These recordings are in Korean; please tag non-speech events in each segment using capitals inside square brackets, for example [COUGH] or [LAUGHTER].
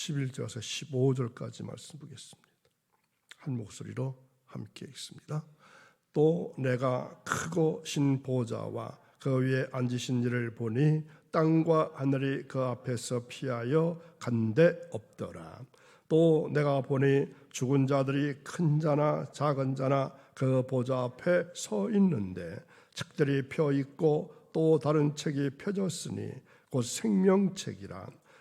11절에서 15절까지 말씀 보겠습니다. 한 목소리로 함께 읽습니다. 또 내가 크고 신 보좌와 그 위에 앉으신 이를 보니 땅과 하늘이 그 앞에서 피하여 간데 없더라. 또 내가 보니 죽은 자들이 큰 자나 작은 자나 그 보좌 앞에 서 있는데 책들이 펴 있고 또 다른 책이 펴졌으니 곧 생명책이라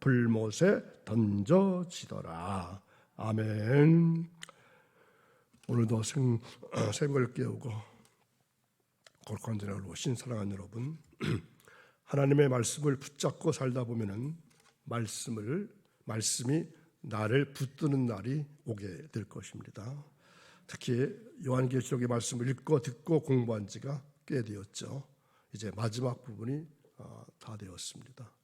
불못에 던져지더라 아멘. 오늘도 생, [CLEARS THROAT] 새벽을 깨우고 골간전을 오신 사랑하는 여러분 [CLEARS THROAT] 하나님의 말씀을 붙잡고 살다 보면은 말씀을 말씀이 나를 붙드는 날이 오게 될 것입니다. 특히 요한계시록의 말씀을 읽고 듣고 공부한 지가 꽤 되었죠. 이제 마지막 부분이 어, 다 되었습니다.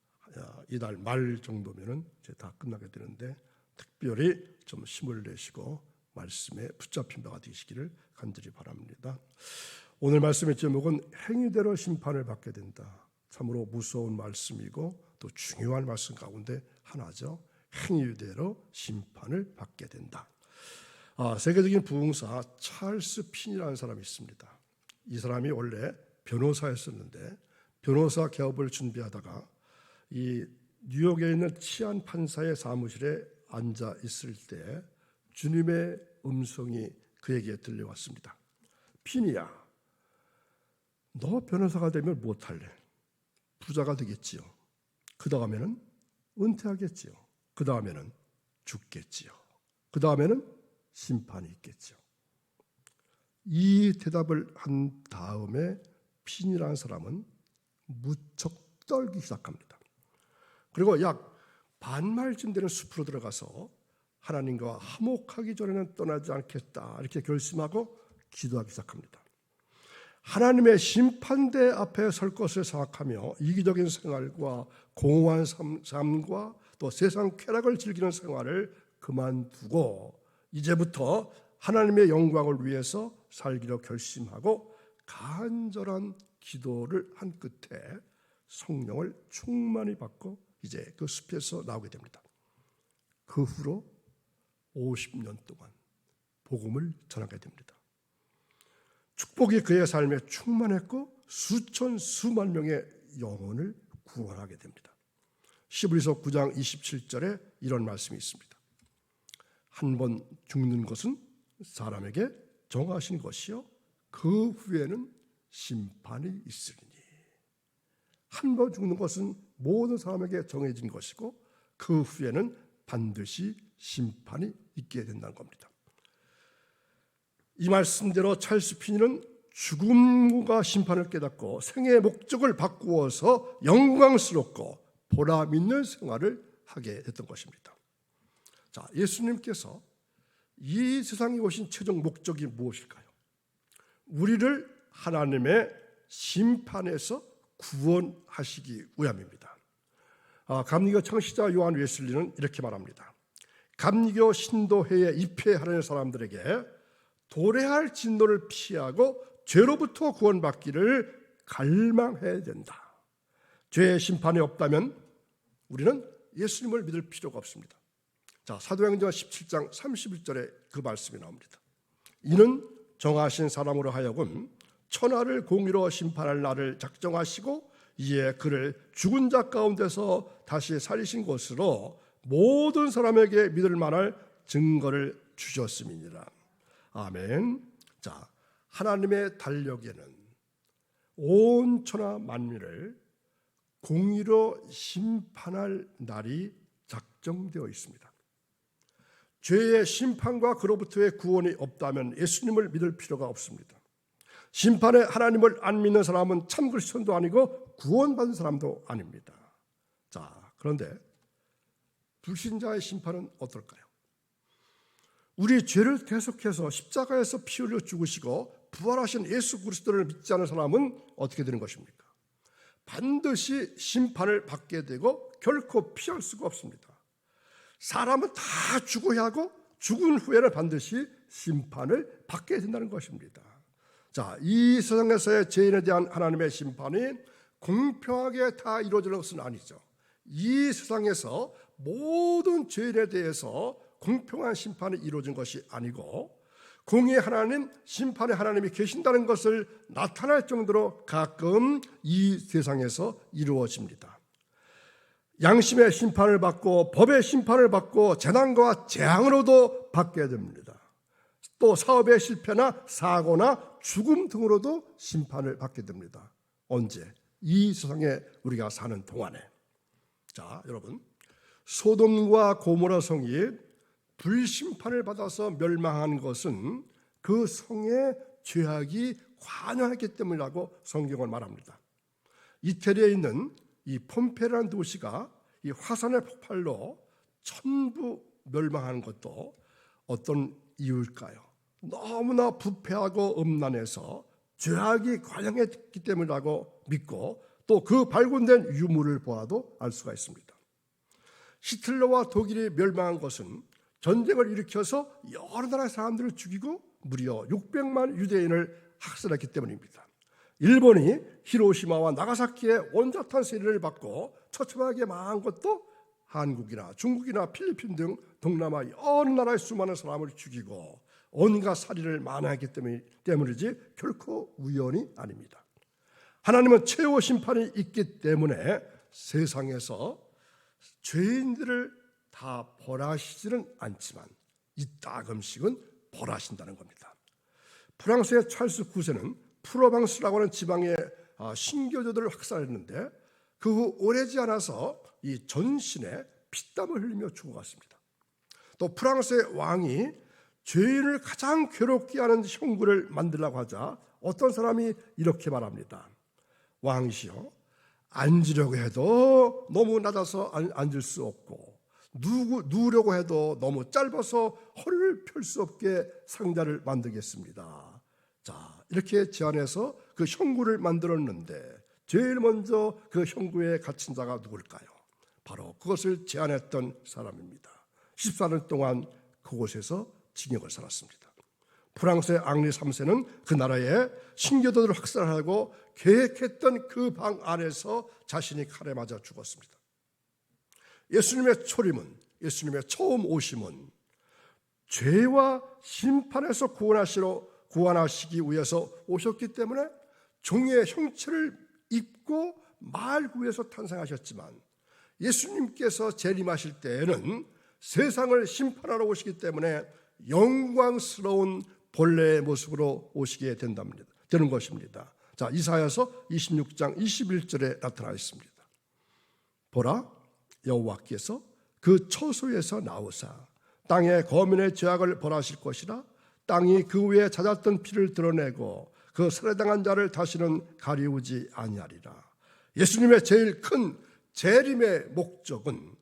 이달 말 정도면은 이제 다 끝나게 되는데 특별히 좀 힘을 내시고 말씀에 붙잡힌 바가 되시기를 간절히 바랍니다. 오늘 말씀의 제목은 행위대로 심판을 받게 된다. 참으로 무서운 말씀이고 또 중요한 말씀 가운데 하나죠. 행위대로 심판을 받게 된다. 아, 세계적인 부흥사 찰스 핀이라는 사람이 있습니다. 이 사람이 원래 변호사였었는데 변호사 개업을 준비하다가 이 뉴욕에 있는 치안 판사의 사무실에 앉아 있을 때 주님의 음성이 그에게 들려왔습니다. 핀이야, 너 변호사가 되면 못할래. 부자가 되겠지요. 그 다음에는 은퇴하겠지요. 그 다음에는 죽겠지요. 그 다음에는 심판이 있겠지요. 이 대답을 한 다음에 핀이라는 사람은 무척 떨기 시작합니다. 그리고 약 반말쯤 되는 숲으로 들어가서 하나님과 화목하기 전에는 떠나지 않겠다 이렇게 결심하고 기도하기 시작합니다. 하나님의 심판대 앞에 설 것을 생각하며 이기적인 생활과 공허한 삶과 또 세상 쾌락을 즐기는 생활을 그만두고 이제부터 하나님의 영광을 위해서 살기로 결심하고 간절한 기도를 한 끝에 성령을 충만히 받고 이제 그 숲에서 나오게 됩니다. 그 후로 50년 동안 복음을 전하게 됩니다. 축복이 그의 삶에 충만했고 수천 수만 명의 영혼을 구원하게 됩니다. 시브리서 9장 27절에 이런 말씀이 있습니다. 한 번 죽는 것은 사람에게 정하신 것이요 그 후에는 심판이 있으리니 한 번 죽는 것은 모든 사람에게 정해진 것이고 그 후에는 반드시 심판이 있게 된다는 겁니다. 이 말씀대로 찰스 피니는 죽음과 심판을 깨닫고 생의 목적을 바꾸어서 영광스럽고 보람 있는 생활을 하게 됐던 것입니다. 자, 예수님께서 이 세상에 오신 최종 목적이 무엇일까요? 우리를 하나님의 심판에서 구원하시기 위함입니다. 아, 감리교 창시자 요한 웨슬리는 이렇게 말합니다. 감리교 신도회에 입회하는 사람들에게 도래할 진노를 피하고 죄로부터 구원받기를 갈망해야 된다. 죄의 심판이 없다면 우리는 예수님을 믿을 필요가 없습니다. 자, 사도행전 17장 31절에 그 말씀이 나옵니다. 이는 정하신 사람으로 하여금 천하를 공의로 심판할 날을 작정하시고 이에 그를 죽은 자 가운데서 다시 살리신 것으로 모든 사람에게 믿을 만할 증거를 주셨음이니라. 아멘. 자, 하나님의 달력에는 온 천하 만민을 공의로 심판할 날이 작정되어 있습니다. 죄의 심판과 그로부터의 구원이 없다면 예수님을 믿을 필요가 없습니다. 심판에 하나님을 안 믿는 사람은 참 그리스도도 아니고 구원받은 사람도 아닙니다. 자, 그런데 불신자의 심판은 어떨까요? 우리 죄를 계속해서 십자가에서 피 흘려 죽으시고 부활하신 예수 그리스도를 믿지 않은 사람은 어떻게 되는 것입니까? 반드시 심판을 받게 되고 결코 피할 수가 없습니다. 사람은 다 죽어야 하고 죽은 후에는 반드시 심판을 받게 된다는 것입니다. 자, 이 세상에서의 죄인에 대한 하나님의 심판이 공평하게 다 이루어질 것은 아니죠. 이 세상에서 모든 죄인에 대해서 공평한 심판이 이루어진 것이 아니고 공의 하나님, 심판의 하나님이 계신다는 것을 나타낼 정도로 가끔 이 세상에서 이루어집니다. 양심의 심판을 받고 법의 심판을 받고 재난과 재앙으로도 받게 됩니다. 또 사업의 실패나 사고나 죽음 등으로도 심판을 받게 됩니다. 언제? 이 세상에 우리가 사는 동안에. 자, 여러분. 소돔과 고모라 성이 불심판을 받아서 멸망한 것은 그 성의 죄악이 관여했기 때문이라고 성경은 말합니다. 이태리에 있는 이 폼페라는 도시가 이 화산의 폭발로 전부 멸망하는 것도 어떤 이유일까요? 너무나 부패하고 음란해서 죄악이 관영했기 때문이라고 믿고 또 그 발굴된 유물을 보아도 알 수가 있습니다. 히틀러와 독일이 멸망한 것은 전쟁을 일으켜서 여러 나라의 사람들을 죽이고 무려 600만 유대인을 학살했기 때문입니다. 일본이 히로시마와 나가사키의 원자탄 세례를 받고 처참하게 망한 것도 한국이나 중국이나 필리핀 등 동남아 여러 나라의 수많은 사람을 죽이고 온갖 살인을 만화했기 때문이지 결코 우연이 아닙니다. 하나님은 최후 심판이 있기 때문에 세상에서 죄인들을 다 벌하시지는 않지만 이따금씩은 벌하신다는 겁니다. 프랑스의 찰스 9세는 프로방스라고 하는 지방의 아, 신교도들을 학살했는데 그 후 오래지 않아서 이 전신에 피땀을 흘리며 죽어갔습니다. 또 프랑스의 왕이 죄인을 가장 괴롭게 하는 형구를 만들라고 하자 어떤 사람이 이렇게 말합니다. 왕이시여 앉으려고 해도 너무 낮아서 앉을 수 없고 누구, 누우려고 해도 너무 짧아서 허리를 펼 수 없게 상자를 만들겠습니다. 자, 이렇게 제안해서 그 형구를 만들었는데 제일 먼저 그 형구에 갇힌 자가 누굴까요? 바로 그것을 제안했던 사람입니다. 14년 동안 그곳에서 징역을 살았습니다. 프랑스의 앙리 3세는 그 나라의 신교도들을 학살하고 계획했던 그 방 안에서 자신이 칼에 맞아 죽었습니다. 예수님의 초림은 예수님의 처음 오심은 죄와 심판에서 구원하시러 구원하시기 위해서 오셨기 때문에 종의 형체를 입고 말 구에서 탄생하셨지만 예수님께서 재림하실 때에는 세상을 심판하러 오시기 때문에 영광스러운 본래의 모습으로 오시게 된답니다. 되는 것입니다. 자, 이사야서 26장 21절에 나타나 있습니다. 보라 여호와께서 그 처소에서 나오사 땅의 거민의 죄악을 벌하실 것이라 땅이 그 위에 잦았던 피를 드러내고 그 살해당한 자를 다시는 가리우지 아니하리라. 예수님의 제일 큰 재림의 목적은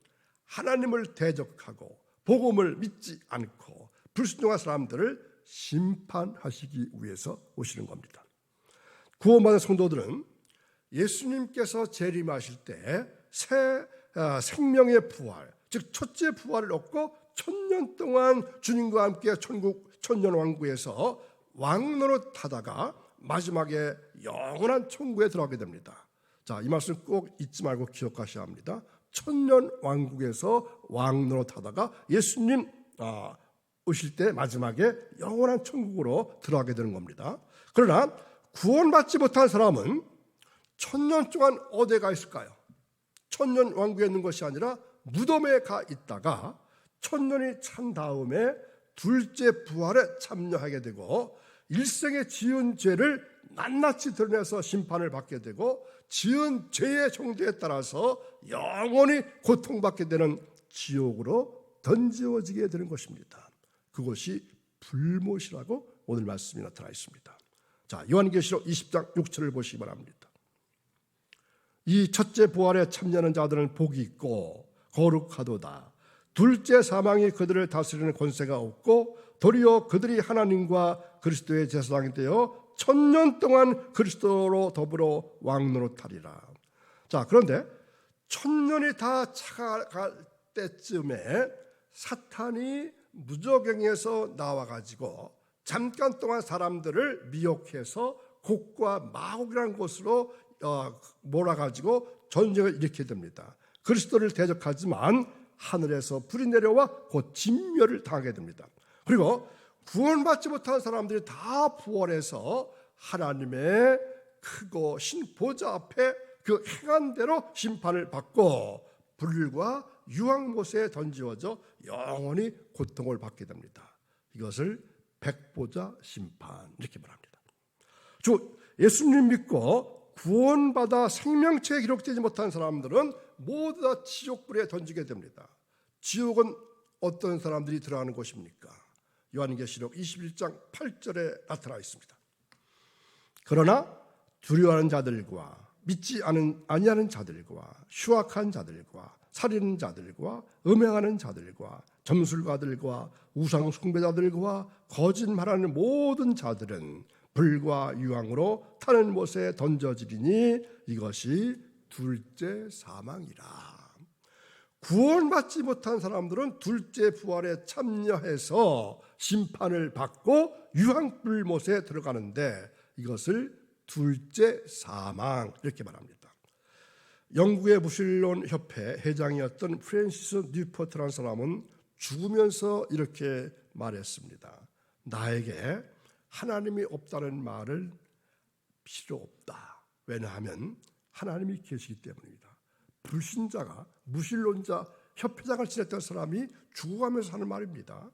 하나님을 대적하고 복음을 믿지 않고 불순종한 사람들을 심판하시기 위해서 오시는 겁니다. 구원받은 성도들은 예수님께서 재림하실 때새 아, 생명의 부활, 즉 첫째 부활을 얻고 천년 동안 주님과 함께 천국 천년 왕국에서 왕노로 타다가 마지막에 영원한 천국에 들어가게 됩니다. 자, 이 말씀 꼭 잊지 말고 기억하셔야 합니다. 천년 왕국에서 왕노로 타다가 예수님 아, 오실 때 마지막에 영원한 천국으로 들어가게 되는 겁니다. 그러나 구원받지 못한 사람은 천년 동안 어디에 가 있을까요? 천년 왕국에 있는 것이 아니라 무덤에 가 있다가 천년이 찬 다음에 둘째 부활에 참여하게 되고 일생에 지은 죄를 낱낱이 드러내서 심판을 받게 되고 지은 죄의 정죄에 따라서 영원히 고통받게 되는 지옥으로 던지어지게 되는 것입니다. 그것이 불못이라고 오늘 말씀이 나타나 있습니다. 자, 요한계시록 20장 6절을 보시기 바랍니다. 이 첫째 부활에 참여하는 자들은 복이 있고 거룩하도다. 둘째 사망이 그들을 다스리는 권세가 없고 도리어 그들이 하나님과 그리스도의 제사장이 되어 천년 동안 그리스도로 더불어 왕노릇하리라. 자, 그런데 천년이 다 차갈 때쯤에 사탄이 무저경에서 나와 가지고 잠깐 동안 사람들을 미혹해서 곡과 마곡이라는 곳으로 어, 몰아가지고 전쟁을 일으키게 됩니다. 그리스도를 대적하지만 하늘에서 불이 내려와 곧 진멸을 당하게 됩니다. 그리고 구원받지 못한 사람들이 다 부활해서 하나님의 크고 신 보좌 앞에 그 행한 대로 심판을 받고 불과 유황못에 던지어져 영원히 고통을 받게 됩니다. 이것을 백보자 심판 이렇게 말합니다. 주 예수님 믿고 구원받아 생명체에 기록되지 못한 사람들은 모두 다 지옥불에 던지게 됩니다. 지옥은 어떤 사람들이 들어가는 곳입니까? 요한계시록 21장 8절에 나타나 있습니다. 그러나 두려워하는 자들과 믿지 않은 아니하는 자들과 휴학한 자들과 살리는 자들과 음행하는 자들과 점술가들과 우상 숭배자들과 거짓말하는 모든 자들은 불과 유황으로 타는 못에 던져지리니 이것이 둘째 사망이라. 구원받지 못한 사람들은 둘째 부활에 참여해서 심판을 받고 유황불 못에 들어가는데 이것을 둘째 사망 이렇게 말합니다. 영국의 무신론 협회 회장이었던 프랜시스 뉴포트라는 사람은 죽으면서 이렇게 말했습니다. 나에게 하나님이 없다는 말을 필요 없다. 왜냐하면 하나님이 계시기 때문입니다. 불신자가 무신론자 협회장을 지냈던 사람이 죽어가면서 하는 말입니다.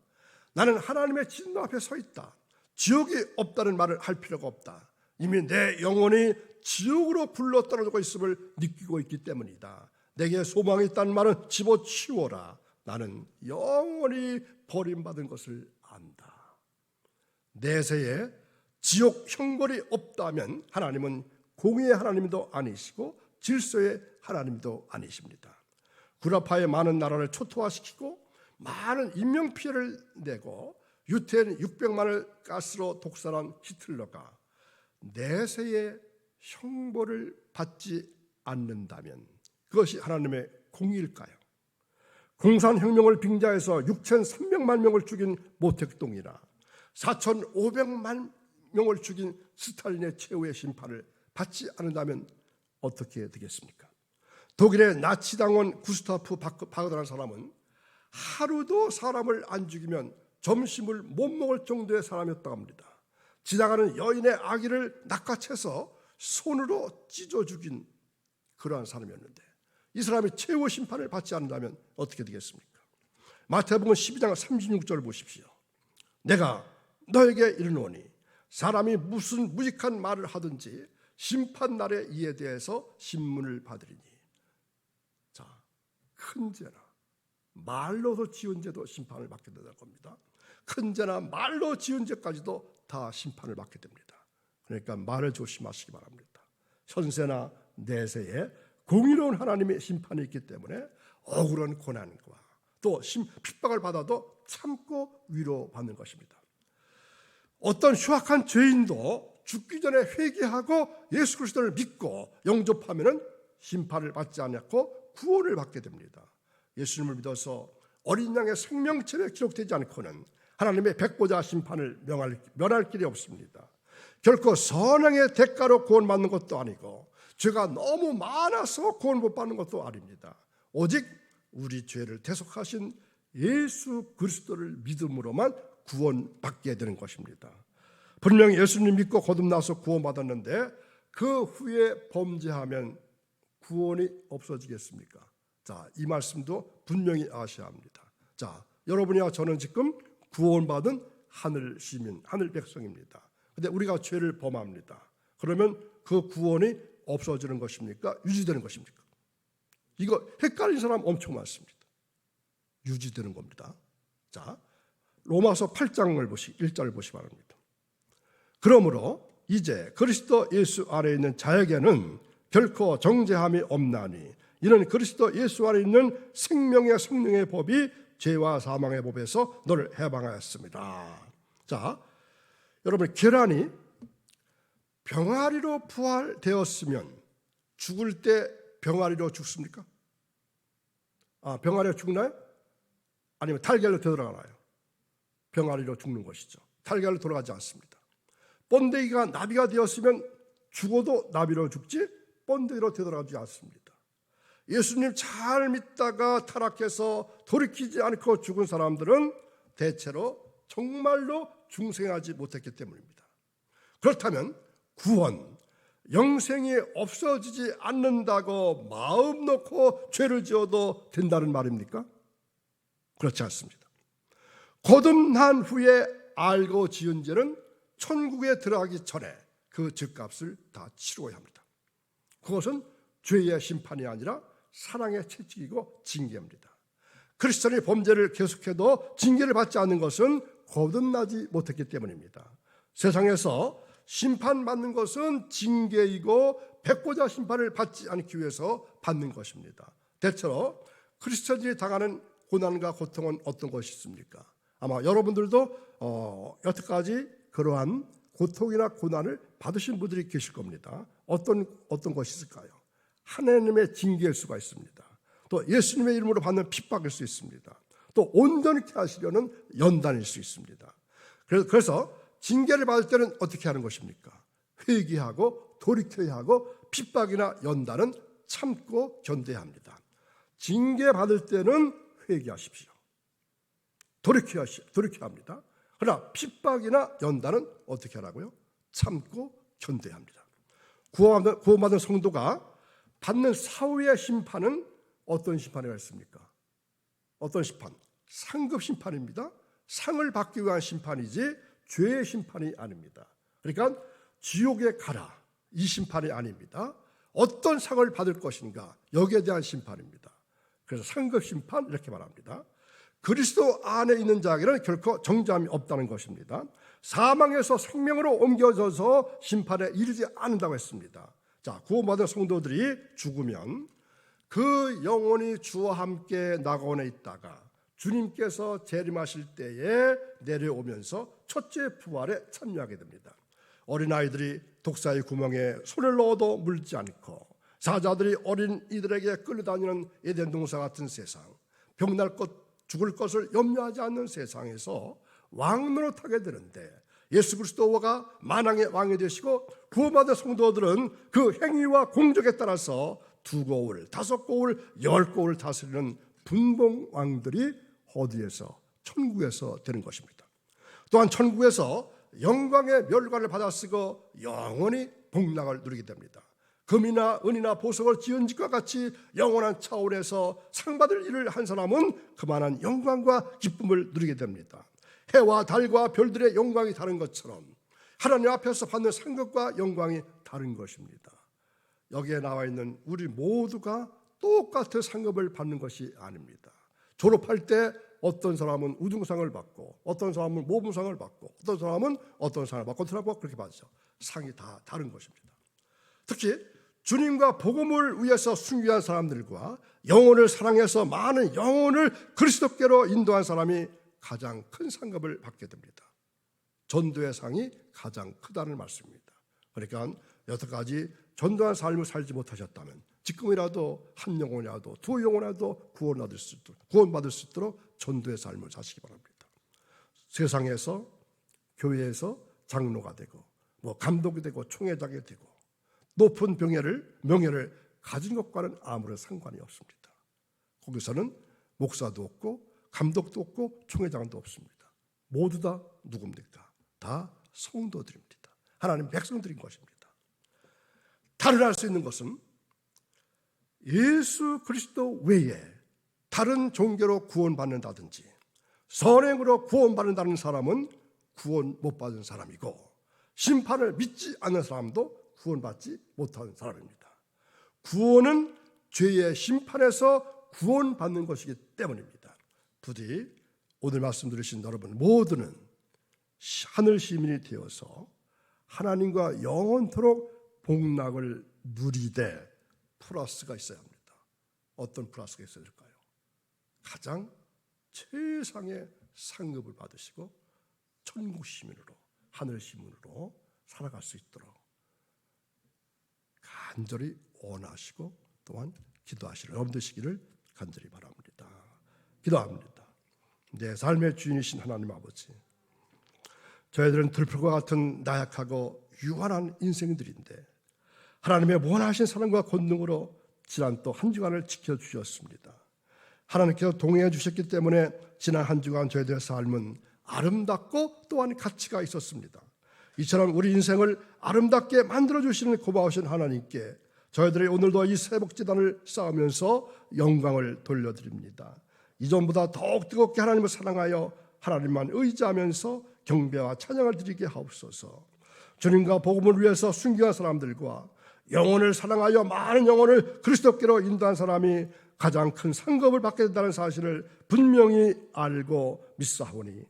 나는 하나님의 진노 앞에 서 있다. 지옥이 없다는 말을 할 필요가 없다. 이미 내 영혼이 지옥으로 굴러 떨어지고 있음을 느끼고 있기 때문이다. 내게 소망이 있다는 말은 집어치워라. 나는 영원히 버림받은 것을 안다. 내세에 지옥 형벌이 없다면 하나님은 공의의 하나님도 아니시고 질서의 하나님도 아니십니다. 구라파의 많은 나라를 초토화시키고 많은 인명 피해를 내고 유태인 600만을 가스로 독살한 히틀러가 내세의 형벌을 받지 않는다면 그것이 하나님의 공의일까요? 공산혁명을 빙자해서 6,300만 명을 죽인 모택동이나 4,500만 명을 죽인 스탈린의 최후의 심판을 받지 않는다면 어떻게 되겠습니까? 독일의 나치당원 구스타프 바그다라는 사람은 하루도 사람을 안 죽이면 점심을 못 먹을 정도의 사람이었다고 합니다. 지나가는 여인의 아기를 낚아채서 손으로 찢어 죽인 그러한 사람이었는데 이 사람이 최후 심판을 받지 않는다면 어떻게 되겠습니까? 마태복음 12장 36절 보십시오. 내가 너에게 이르노니 사람이 무슨 무익한 말을 하든지 심판 날에 이에 대해서 신문을 받으리니 자, 큰 죄나 말로서 지은 죄도 심판을 받게 된다는 겁니다. 큰 죄나 말로 지은 죄까지도 다 심판을 받게 됩니다. 그러니까 말을 조심하시기 바랍니다. 현세나 내세에 공의로운 하나님의 심판이 있기 때문에 억울한 고난과 또 핍박을 받아도 참고 위로받는 것입니다. 어떤 휴학한 죄인도 죽기 전에 회개하고 예수 그리스도를 믿고 영접하면은 심판을 받지 않고 구원을 받게 됩니다. 예수님을 믿어서 어린 양의 생명체에 기록되지 않고는 하나님의 백보자 심판을 명할, 면할 길이 없습니다. 결코 선행의 대가로 구원받는 것도 아니고 죄가 너무 많아서 구원 못 받는 것도 아닙니다. 오직 우리 죄를 대속하신 예수 그리스도를 믿음으로만 구원받게 되는 것입니다. 분명히 예수님 믿고 거듭나서 구원받았는데 그 후에 범죄하면 구원이 없어지겠습니까? 자, 이 말씀도 분명히 아셔야 합니다. 자, 여러분이와 저는 지금 구원받은 하늘 시민, 하늘 백성입니다. 근데 우리가 죄를 범합니다. 그러면 그 구원이 없어지는 것입니까? 유지되는 것입니까? 이거 헷갈린 사람 엄청 많습니다. 유지되는 겁니다. 자, 로마서 8장을 보시 1절을 보시 바랍니다. 그러므로 이제 그리스도 예수 아래 있는 자에게는 결코 정죄함이 없나니 이는 그리스도 예수 아래 있는 생명의 성령의 법이 죄와 사망의 법에서 너를 해방하였습니다. 자, 여러분 계란이 병아리로 부활되었으면 죽을 때 병아리로 죽습니까? 아, 병아리로 죽나요? 아니면 달걀로 되돌아가나요? 병아리로 죽는 것이죠. 달걀로 돌아가지 않습니다. 번데기가 나비가 되었으면 죽어도 나비로 죽지 번데기로 되돌아가지 않습니다. 예수님 잘 믿다가 타락해서 돌이키지 않고 죽은 사람들은 대체로 정말로 중생하지 못했기 때문입니다. 그렇다면 구원, 영생이 없어지지 않는다고 마음 놓고 죄를 지어도 된다는 말입니까? 그렇지 않습니다. 거듭난 후에 알고 지은 죄는 천국에 들어가기 전에 그 죄값을 다 치러야 합니다. 그것은 죄의 심판이 아니라 사랑의 채찍이고 징계입니다. 크리스천이 범죄를 계속해도 징계를 받지 않는 것은 거듭나지 못했기 때문입니다. 세상에서 심판받는 것은 징계이고 백보자 심판을 받지 않기 위해서 받는 것입니다. 대체로 크리스천들이 당하는 고난과 고통은 어떤 것이 있습니까? 아마 여러분들도 어, 여태까지 그러한 고통이나 고난을 받으신 분들이 계실 겁니다. 어떤 어떤 것이 있을까요? 하나님의 징계일 수가 있습니다. 또 예수님의 이름으로 받는 핍박일 수 있습니다. 또 온전케 하시려는 연단일 수 있습니다. 그래서, 그래서 징계를 받을 때는 어떻게 하는 것입니까? 회개하고 돌이켜야 하고 핍박이나 연단은 참고 견뎌야 합니다. 징계 받을 때는 회개하십시오. 돌이켜야, 돌이켜야 합니다. 그러나 핍박이나 연단은 어떻게 하라고요? 참고 견뎌야 합니다. 구원받은, 구원받은 성도가 받는 사후의 심판은 어떤 심판이 있습니까? 어떤 심판? 상급 심판입니다. 상을 받기 위한 심판이지 죄의 심판이 아닙니다. 그러니까 지옥에 가라 이 심판이 아닙니다. 어떤 상을 받을 것인가 여기에 대한 심판입니다. 그래서 상급 심판 이렇게 말합니다. 그리스도 안에 있는 자에게는 결코 정죄함이 없다는 것입니다. 사망에서 생명으로 옮겨져서 심판에 이르지 않는다고 했습니다. 자, 구원받은 성도들이 죽으면 그 영혼이 주와 함께 낙원에 있다가 주님께서 재림하실 때에 내려오면서 첫째 부활에 참여하게 됩니다. 어린아이들이 독사의 구멍에 손을 넣어도 물지 않고 사자들이 어린 이들에게 끌려다니는 에덴 동사 같은 세상 병날 것 죽을 것을 염려하지 않는 세상에서 왕노로 타게 되는데 예수 그리스도가 만왕의 왕이 되시고 구원받은 성도들은 그 행위와 공적에 따라서 두 고을, 다섯 고을, 열 고을 다스리는 분봉 왕들이 어디에서 천국에서 되는 것입니다. 또한 천국에서 영광의 멸관을 받아 쓰고 영원히 복락을 누리게 됩니다. 금이나 은이나 보석을 지은 집과 같이 영원한 차원에서 상 받을 일을 한 사람은 그만한 영광과 기쁨을 누리게 됩니다. 해와 달과 별들의 영광이 다른 것처럼 하나님 앞에서 받는 상급과 영광이 다른 것입니다. 여기에 나와 있는 우리 모두가 똑같은 상급을 받는 것이 아닙니다. 졸업할 때 어떤 사람은 우등상을 받고 어떤 사람은 모범상을 받고 어떤 사람은 어떤 상을 받고 사람은 그렇게 받죠. 상이 다 다른 것입니다. 특히 주님과 복음을 위해서 순교한 사람들과 영혼을 사랑해서 많은 영혼을 그리스도께로 인도한 사람이 가장 큰 상급을 받게 됩니다. 전도의 상이 가장 크다는 말씀입니다. 그러니까 여태까지 전도한 삶을 살지 못하셨다면 지금이라도 한 영혼이라도 두 영혼이라도 구원받을 수 있도록 구원받을 수 있도록 전도의 삶을 사시기 바랍니다. 세상에서 교회에서 장로가 되고 뭐 감독이 되고 총회장이 되고 높은 병예를 명예를 가진 것과는 아무런 상관이 없습니다. 거기서는 목사도 없고 감독도 없고 총회장도 없습니다. 모두 다 누굽니까? 다 성도들입니다. 하나님 백성들인 것입니다. 다른 할수 있는 것은 예수 그리스도 외에 다른 종교로 구원받는다든지 선행으로 구원받는다는 사람은 구원 못 받은 사람이고 심판을 믿지 않는 사람도 구원받지 못한 사람입니다. 구원은 죄의 심판에서 구원받는 것이기 때문입니다. 부디 오늘 말씀 들으신 여러분 모두는 하늘 시민이 되어서 하나님과 영원토록 복락을 누리되 플러스가 있어야 합니다. 어떤 플러스가 있어야 될까요? 가장 최상의 상급을 받으시고 천국 시민으로 하늘 시민으로 살아갈 수 있도록 간절히 원하시고 또한 기도하시는 여러분 되시기를 간절히 바랍니다. 기도합니다. 내 삶의 주인이신 하나님 아버지. 저희들은 들풀과 같은 나약하고 유한한 인생들인데 하나님의 원하신 사랑과 권능으로 지난 또 한 주간을 지켜주셨습니다. 하나님께서 동행해 주셨기 때문에 지난 한 주간 저희들의 삶은 아름답고 또한 가치가 있었습니다. 이처럼 우리 인생을 아름답게 만들어 주시는 고마우신 하나님께 저희들이 오늘도 이 새복지단을 쌓으면서 영광을 돌려드립니다. 이전보다 더욱 뜨겁게 하나님을 사랑하여 하나님만 의지하면서 경배와 찬양을 드리게 하옵소서. 주님과 복음을 위해서 순교한 사람들과 영혼을 사랑하여 많은 영혼을 그리스도께로 인도한 사람이 가장 큰 상급을 받게 된다는 사실을 분명히 알고 믿사오니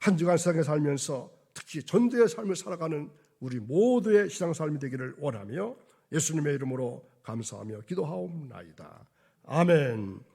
한 주간 세상에 살면서 특히 전도의 삶을 살아가는 우리 모두의 신앙 삶이 되기를 원하며 예수님의 이름으로 감사하며 기도하옵나이다. 아멘.